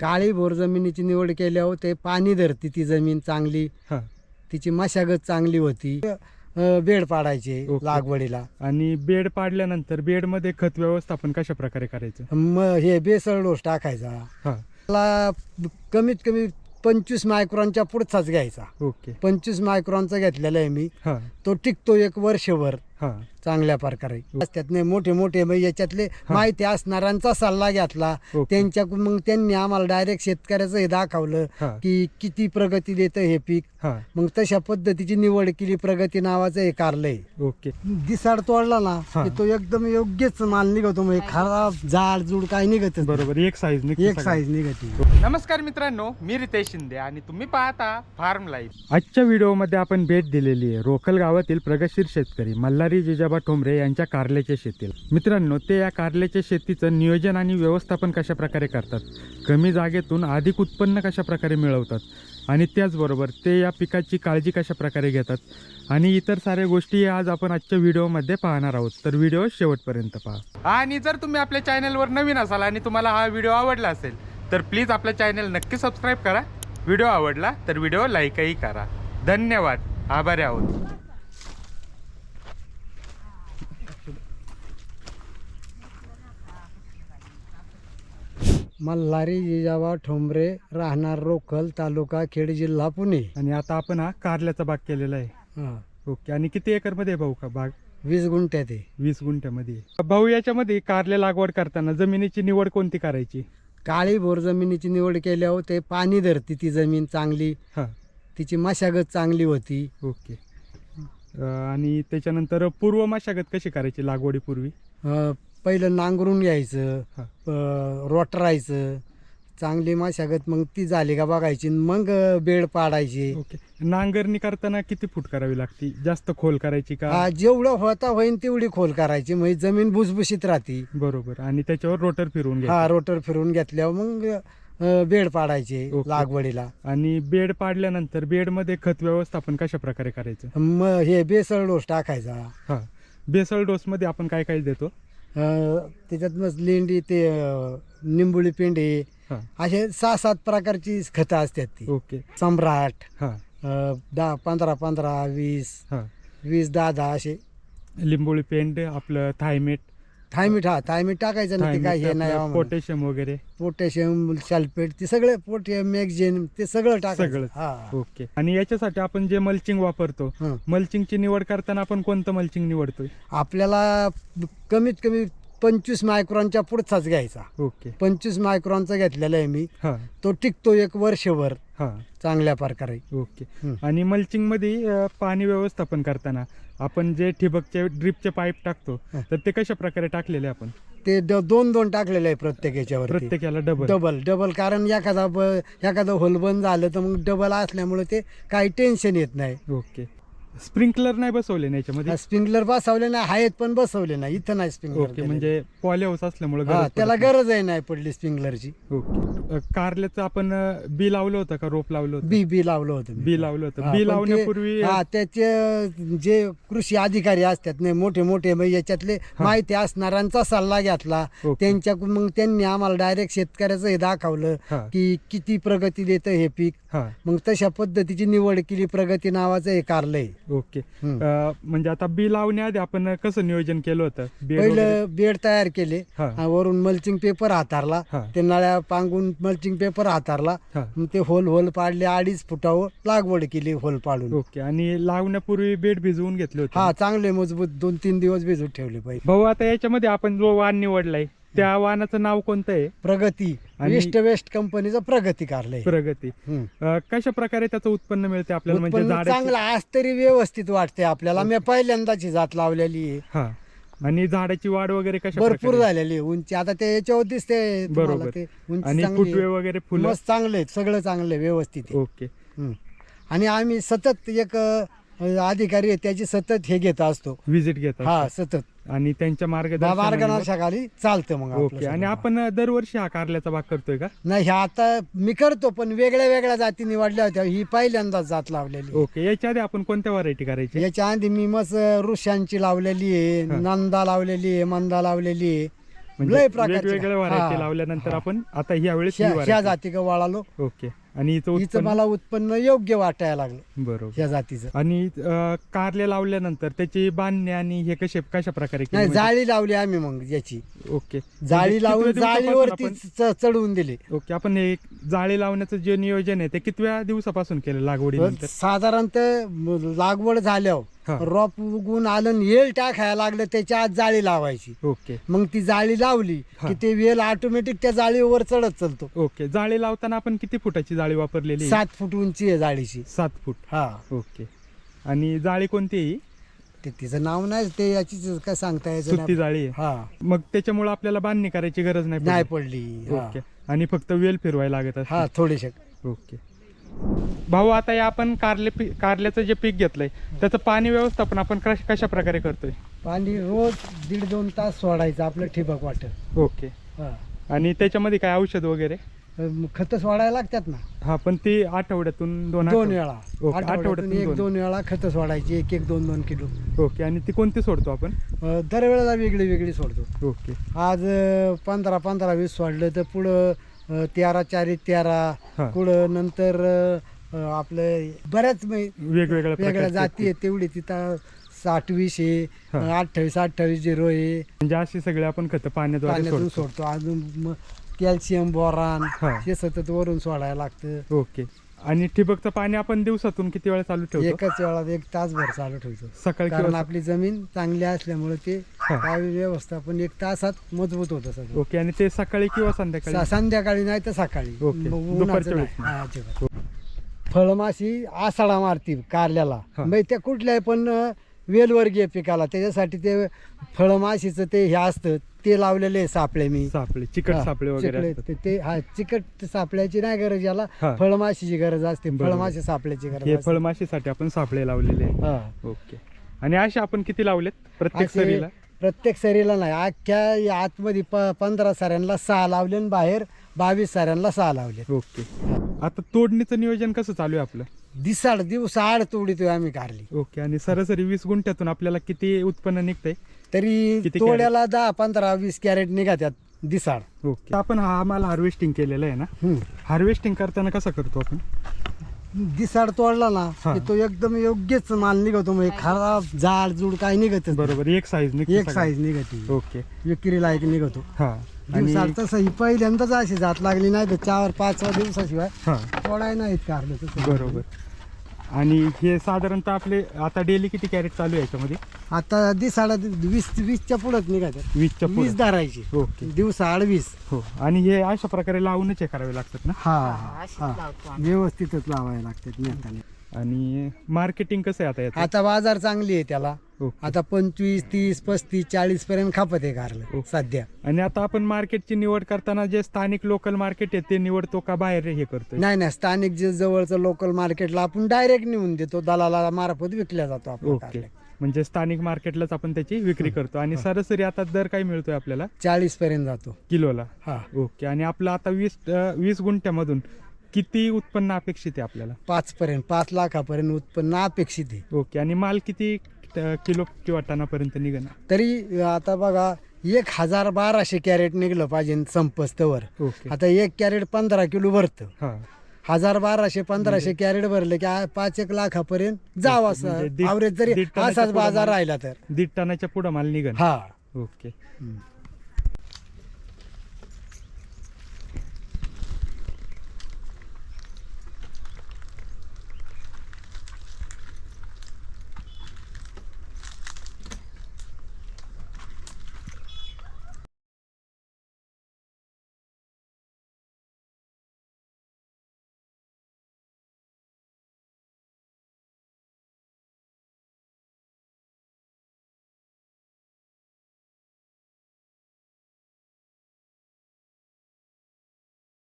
काळी भोर जमिनीची निवड केल्यावर ते पाणी धरती ती जमीन चांगली. हा. तिची मशागत चांगली होती. अ, बेड पाडायचे ओके. लागवडीला. आणि बेड पाडल्यानंतर बेडमध्ये खत व्यवस्थापन कशा प्रकारे करायचं? मग हे बेसळ डोस टाकायचा. हा. मला कमीत कमी पंचवीस मायक्रॉनच्या पुढचाच घ्यायचा. ओके. पंचवीस मायक्रॉनचा घेतलेला आहे मी. हा. तो टिकतो एक वर्षभर. हा. चांगल्या प्रकारे. त्यातले मोठे मोठे मग याच्यातले माहिती असणाऱ्यांचा सल्ला घेतला. ओके. त्यांच्याकडून मग त्यांनी आम्हाला डायरेक्ट शेतकऱ्याचं हे दाखवलं की किती प्रगती देतं हे पीक. हा. मग तशा पद्धतीची निवड केली प्रगती नावाचं हे कारलंय. ओके. दिसाड तोडला ना हा. की तो एकदम योग्यच माल निघतो म्हणजे खराब जाड जुड काय निघत बरोबर एक साईज एक साईज निघती. नमस्कार मित्रांनो मी रितेश शिंदे आणि तुम्ही पाहता फार्म लाईफ आजच्या व्हिडिओमध्ये आपण भेट दिलेली आहे. रोखल गावातील प्रगतशील शेतकरी मल्हारी जिजाबा ठोंबरे यांच्या कारल्याच्या शेतीला. मित्रांनो ते या कारल्याच्या शेतीचं नियोजन आणि व्यवस्थापन कशा प्रकारे करतात? कमी जागेतून अधिक उत्पन्न कशा प्रकारे मिळवतात? आणि त्याचबरोबर ते या पिकाची काळजी कशा प्रकारे घेतात? आणि इतर साऱ्या गोष्टी आज आपण आजच्या व्हिडिओमध्ये पाहणार आहोत. तर व्हिडिओ शेवटपर्यंत पहा. आणि जर तुम्ही आपल्या चॅनलवर नवीन असाल आणि तुम्हाला हा व्हिडिओ आवडला असेल तर प्लीज आपल्या चॅनल नक्की सबस्क्राईब करा. व्हिडिओ आवडला तर व्हिडिओ लाईकही करा. धन्यवाद. आभारी आहोत. मल्हारी जिजाबा ठोंबरे राहणार रोकल तालुका खेड जिल्हा पुणे. आणि आता आपण हा कारल्याचा बाग केलेला आहे. हा. ओके. आणि किती एकरमध्ये आहे भाऊ का बाग? वीस गुंठ्यात आहे. वीस गुंठ्यामध्ये आहे. भाऊ याच्यामध्ये कारल्या लागवड करताना जमिनीची निवड कोणती करायची? काळी भोर जमिनीची निवड केल्यावर ते पाणी धरती ती जमीन चांगली. हा. तिची मशागत चांगली होती. ओके. अं, आणि त्याच्यानंतर पूर्व मशागत कशी करायची लागवडीपूर्वी? अ, पहिलं नांगरून घ्यायचं रोटरायचं. चांगली मशागत मग ती झाली का बघायची मग बेड पाडायचे. ओके. नांगरणी करताना किती फूट करावी लागते? जास्त खोल करायची का? हा, जेवढं होता होईन तेवढी खोल करायची म्हणजे जमीन भुसभुशीत राहते. बरोबर. आणि त्याच्यावर रोटर फिरवून हा रोटर फिरून घेतल्यावर मग अ, बेड पाडायचे ओके. लागवडीला. आणि बेड पाडल्यानंतर बेडमध्ये खत व्यवस्थापन कशा प्रकारे करायचं? मग हे बेसळ डोस टाकायचा. हा. बेसळ डोसमध्ये आपण काय काय देतो? अ, त्याच्यात मग लेंडी ते निंबुळी पेंडे हा. असे सहा सात प्रकारची खतं असतात ती. ओके. सम्राट हा. अ, दहा पंधरा पंधरा वीस हा. वीस दहा दहा असे. लिंबोळी पेंड आपलं थायमेट थायमीठ हा थायमीठ टाकायचं ना ते काय हे नाही. पोटॅशियम वगैरे. पोटॅशियम सल्फेट ते सगळे पोटॅशियम मॅगझिन ते सगळं टाकायचं. सगळंच. हा. ओके. आणि याच्यासाठी आपण जे मल्चिंग वापरतो हं. मल्चिंगची निवड करताना आपण कोणतं मल्चिंग निवडतोय? आपल्याला कमीत कमी पंचवीस मायक्रॉनच्या पुढचाच घ्यायचा. ओके. पंचवीस मायक्रॉनचा घेतलेला आहे मी. हा. तो टिकतो एक वर्षभर. हा. चांगल्या प्रकारे. ओके. हं. आणि मल्चिंगमध्ये अं, पाणी व्यवस्थापन करताना आपण जे ठिबकचे ड्रिपचे पाईप टाकतो हं. तर ते कशा प्रकारे टाकलेले आपण? ते द- दोन दोन टाकलेले आहे प्रत्येक याच्यावर प्रत्येकाला डबल डबल डबल कारण एखादा ब- एखादं होल बंद झालं तर मग डबल असल्यामुळे ते काही टेन्शन येत नाही. ओके. स्प्रिंकलर नाही बसवले ना याच्यामध्ये? स्प्रिंकलर बसवले नाही आहेत पण बसवले नाही. इथं नाही ओके स्प्रिंकलर म्हणजे पॉली हाऊस असल्यामुळे हा गरज त्याला पडत नाही. पडली स्प्रिंकलरची. ओके. अं, कारल्याचं आपण अं, बी लावलं होतं का? रोप लावलं होतं? बी बी लावलं होतं मी. बी लावलं होतं. हा, बी पण ते- लावण्यापूर्वी हा त्याचे जे कृषी अधिकारी असतात नाही मोठे मोठे मग याच्यातले माहिती असणाऱ्यांचा सल्ला घेतला. ओके. त्यांच्याकडून मग त्यांनी आम्हाला डायरेक्ट शेतकऱ्याचं हे. दाखवलं की किती प्रगती देतं हे पीक. हा. मग तशा पद्धतीची निवड केली प्रगती नावाचं हे कारलंय ओके. हम्म. अं, म्हणजे आता बी लावण्याआधी आपण कसं नियोजन केलं होतं? बेड वगैरे? पहिलं बेड तयार केले. हा. हा, वरून मल्चिंग पेपर हातारला. हा. ते नळ्या पांगून मल्चिंग पेपर हातारला. हा. मग ते होल होल पाडले अडीच फुटावर लागवड केली होल पाडून. ओके. आणि लावण्यापूर्वी बेड भिजवून घेतले होते? हा चांगले मजबूत दोन तीन दिवस भिजून ठेवले पाहिजे. भाऊ आता याच्यामध्ये आपण जो वाण निवडलाय त्या वाहनाचं नाव कोणतं आहे? प्रगती. आणि- वेस्ट वेस्ट कंपनीचं प्रगती कारलंय प्रगती. अं, कशा प्रकारे त्याचं उत्पन्न मिळते आपल्याला म्हणजे उत्पन्न चांगलं आज तरी व्यवस्थित वाटते आपल्याला मी पहिल्यांदाची जात लावलेली आहे हा आणि झाडाची वाढ वगैरे कशा भरपूर प्रकारे? झालेली आहे. उंची आता ते याच्यावर दिसते तुम्हाला बरोबर. ते आणि चांगली फुटवे आहे. वगैरे फुलं मस्त चांगले आहेत, सगळं चांगलं आहे, व्यवस्थित आहे. ओके हम्म. आणि आम्ही सतत एक अ, अधिकारी आहे त्याची सतत हे घेत असतो. व्हिजिट घेतात हा सतत. आणि त्यांच्या मार्गदर्शन मार्गदर्शनाखाली चालतं मग आपलं ओके आणि सगळं. आपण दरवर्षी हा कारल्याचा भाग करतोय का? नाही हे आता मी करतो पण वेगळ्या वेगळ्या जाती निवडल्या होत्या. ही पहिल्यांदाच जात लावलेली ओके याच्या आधी आपण कोणत्या व्हरायटी करायची? याच्या आधी मी मस्त ऋषांची लावलेली आहे. नंदा लावलेली आहे मंदा लावलेली आहे. लय प्रकारचे वेगवेगळ्या व्हरायटी हा. लावल्यानंतर आपण आता ह्या वेळेस ही ह्या ह्या variety- जाती का वळालो. ओके. आणि हिचं हिचं उत्पन्न मला उत्पन्न योग्य वाटायला लागलं बरोबर. ह्या जातीचं. आणि अं, कारले लावल्यानंतर त्याची बांधणी आणि हे कसे कशा प्रकारे केली? नाही म्हणजे- जाळी लावली आम्ही मग याची. ओके. जाळी म्हणजे लावून दिवसापासून जाळीवरती आपण- च- चढवून दिली. ओके आपण हे जाळी लावण्याचं जे नियोजन आहे ते कितव्या दिवसापासून केलं लागवडीनंतर? साधारणतः लागवड हा. रोप उगून आलं आणि येल टाकायला लागलं त्याच्या आत जाळी लावायची ओके मग ती जाळी लावली हा. की ते वेल ऑटोमॅटिक त्या जाळीवर चढत चालतो ओके जाळी लावताना आपण किती फुटाची जाळी वापरलेली आहे? सात फूट उंची आहे जाळीची सात फूट हा ओके आणि जाळी कोणती आहे ही? ते तिचं नाव नाही ते याची काय सांगता यायचं सुती नाही. जाळी आहे हा मग त्याच्यामुळे आपल्याला बांधणी करायची गरज नाही नाही पडली. पडली हा. ओके आणि फक्त वेल फिरवायला लागत हा असते थोडेसे ओके भाऊ आता या आपण कारले पी कारल्याचं जे पीक घेतलंय त्याचं पाणी व्यवस्थापन आपण कश- कशा प्रकारे करतोय? पाणी रोज दीड दोन तास सोडायचं आपलं ठिबक वाटत ओके. आणि त्याच्यामध्ये काय औषध वगैरे? खत सोडायला लागतात ना. हा पण ती आठवड्यातून दोन दोन वेळा. ओके, आठवड्यातून आठवड्यातून एक दोन. दोन वेळा खत सोडायची एक एक दोन दोन किलो. ओके आणि ती कोणती सोडतो आपण? अं, दरवेळेला वेगळी वेगळी सोडतो. ओके. आज अं, पंधरा पंधरा वीस सोडलं तर पुढं तेरा चारी तेरा. पुढं नंतर आपलं बऱ्याच वेगवेगळ्या वेगळ्या जाती आहेत. तेवढी तिथं साठ वीस आहे अठ्ठावीस अठ्ठावीस झिरो आहे. म्हणजे अशी सगळे आपण खत पाण्यातून सोडतो. अजून कॅल्शियम बोरान. हे सतत वरून सोडायला लागतं. ओके. आणि ठिबकचं पाणी आपण दिवसातून किती वेळा चालू ठेवतो एकच वेळा एक तासभर चालू ठेवतो सकाळी कारण किंवा आपली जमीन चांगली असल्यामुळे ते. वायू व्यवस्थापन एक तासात मजबूत होतं सगळं ओके आणि ते सकाळी किंवा संध्याकाळी सा- संध्याकाळी नाही तर सकाळी ओके. मग उन्हाचं दुपारच्या नाही. वेळेस नाही. हा, अजिबात. फळमाशी आसाळा मारती कारल्याला हा. म्हणजे त्या कुठल्याही पण अं, वेलवर्गीय पिकाला त्याच्यासाठी ते फळमाशीचं ते हे असतं ते लावलेले आहे सापळे मी सापळे चिकट हा, सापळे वगैरे चिकले- असतात. ते- ते हा चिकट सापळ्याची नाही गरज याला हा. फळमाशीची गरज असते बरोबर. फळमाशी सापळ्याची गरज असते. फळमाशीसाठी आपण सापळे लावलेले. हा. ओके आणि असे आपण किती लावलेत प्रत्येक असे सरीला प्रत्येक सरीला नाही अख्ख्या या आतमध्ये प पंधरा साऱ्यांना सहा लावले आणि बाहेर बावीस साऱ्यांना सहा लावले ओके आता तोडणीचं नियोजन कसं चालू आहे आपलं दिसाड दिवस आड तोडीतोय आम्ही कारली. ओके आणि सरासरी वीस गुंठ्यातून आपल्याला किती उत्पन्न निघतंय? तरी किती तोड्याला दहा पंधरा वीस कॅरेट निघत्यात दिसाड. ओके. आपण हा माल हार्वेस्टिंग केलेला आहे ना? हम्म. हार्वेस्टिंग करताना कसं करतो आपण? दिसाड तोडला ना हा. की तो एकदम योग्यच माल निघतो म्हणजे खराब जाड जुड काय निघत बरोबर एक साईज निघते एक. साईज निघते. ओके. विक्री लायक निघतो. हा. आणि दिवसाड तसं ही पहिल्यांदाच अशी जात लागली नाही तर चार पाच दिवसाशिवाय हा. तोडाय नाहीत कारलं तसं. बरोबर. आणि हे साधारणतः आपले आता डेली किती कॅरेट चालू आहे याच्यामध्ये? आता दिसाड वीस वीसच्या पुढंच निघायचं. वीसच्या वीस पुढे धरायची. ओके. दिवसा आड वीस. हो. आणि हे अशा प्रकारे लावूनच हे करावे लागतात ना? हा हा व्यवस्थितच लावायला लागतात नेताने. आणि मार्केटिंग कसं आहे आता याचं? आता बाजार चांगली आहे त्याला. ओके. आता पंचवीस तीस पस्तीस चाळीस पर्यंत खापत आहे कारलं ओके. सध्या. आणि आता आपण मार्केटची निवड करताना जे स्थानिक लोकल मार्केट आहे ते निवडतो का बाहेर हे करतोय? नाही नाही. स्थानिक जे जवळचं लोकल मार्केटला आपण डायरेक्ट नेऊन देतो. दलाला मार्फत विकल्या जातो ओके. म्हणजे स्थानिक मार्केटलाच आपण त्याची विक्री करतो. आणि सरासरी आता दर काय मिळतोय आपल्याला? चाळीस पर्यंत जातो. किलोला? हा. ओके. आणि आपलं आता वीस अं, वीस गुंठ्यामधून किती उत्पन्न अपेक्षित आहे आपल्याला? पाच पर्यंत पाच लाखापर्यंत उत्पन्न अपेक्षित आहे. ओके आणि माल किती अं, किलो किंवा टनापर्यंत निघणार? तरी आता बघा एक हजार बाराशे कॅरेट निघलं पाहिजे संपस्तवर. ओके. आता एक कॅरेट पंधरा किलो भरतं. हा. हजार बाराशे पंधराशे कॅरेट भरले की आ- पाच एक लाखापर्यंत जावं म्हणजे असं. दीड- आवरेज जरी दीड टनाच्या असाच पुढं बाजार माल- राहिला तर. दीड टनाच्या पुढं माल निघण हा. ओके.